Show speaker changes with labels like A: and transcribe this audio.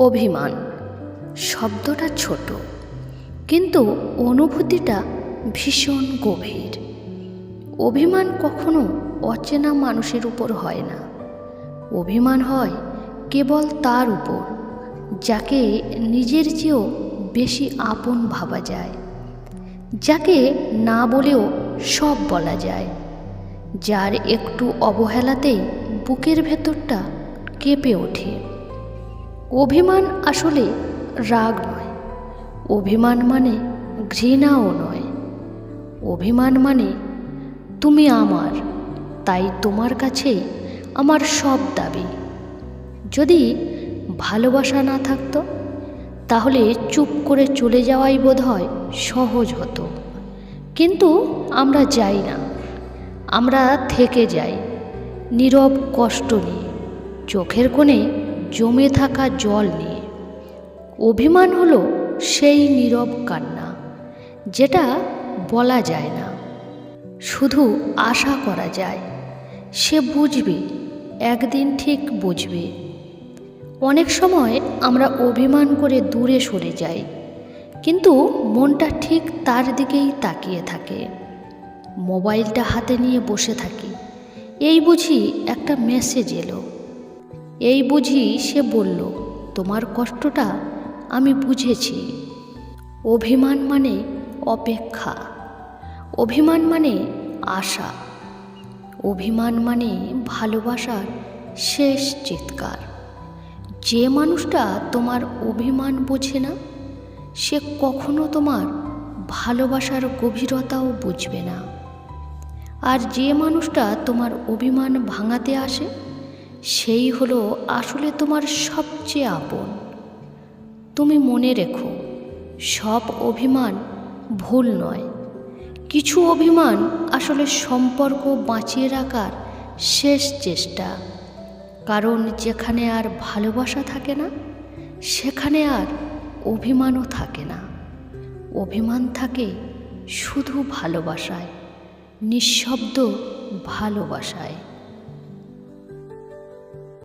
A: অভিমান। শব্দটা ছোট, কিন্তু অনুভূতিটা ভীষণ গভীর। অভিমান কখনো অচেনা মানুষের উপর হয় না। অভিমান হয় কেবল তার উপর, যাকে নিজের চেয়েও বেশি আপন ভাবা যায়, যাকে না বলেও সব বলা যায়। যার একটু অবহেলাতেই বুকের ভেতরটা কেঁপে ওঠে। অভিমান আসলে রাগ নয়। অভিমান মানে ঘৃণাও নয়। অভিমান মানে তুমি আমার, তাই তোমার কাছে আমার সব দাবি। যদি ভালোবাসা না থাকতো, তাহলে চুপ করে চলে যাওয়াই বোধ হয় সহজ হতো। কিন্তু আমরা যাই না। আমরা থেকে যাই, নীরব কষ্ট নিয়ে। চোখের কোণে জমে থাকা জল নিয়ে। অভিমান হলো সেই নীরব কান্না, যেটা বলা যায় না। শুধু আশা করা যায়, সে বুঝবে, একদিন ঠিক বুঝবে। অনেক সময় আমরা অভিমান করে দূরে সরে যাই, কিন্তু মনটা ঠিক তার দিকেই তাকিয়ে থাকে। মোবাইলটা হাতে নিয়ে বসে থাকি, এই বুঝি একটা মেসেজ এলো। এই বুঝি সে বলল, তোমার কষ্টটা আমি বুঝেছি। অভিমান মানে অপেক্ষা। অভিমান মানে আশা। অভিমান মানে ভালোবাসার শেষ চিৎকার। যে মানুষটা তোমার অভিমান বোঝে না, সে কখনো তোমার ভালোবাসার গভীরতাও বুঝবে না। আর যে মানুষটা তোমার অভিমান ভাঙাতে আসে সেই হলো আসলে তোমার সবচেয়ে আপন। তুমি মনে রেখো, সব অভিমান ভুল নয়। কিছু অভিমান আসলে সম্পর্ক বাঁচিয়ে রাখার শেষ চেষ্টা। কারণ যেখানে আর ভালোবাসা থাকে না, সেখানে আর অভিমানও থাকে না। অভিমান থাকে শুধু ভালোবাসায়, নিঃশব্দ ভালোবাসায়।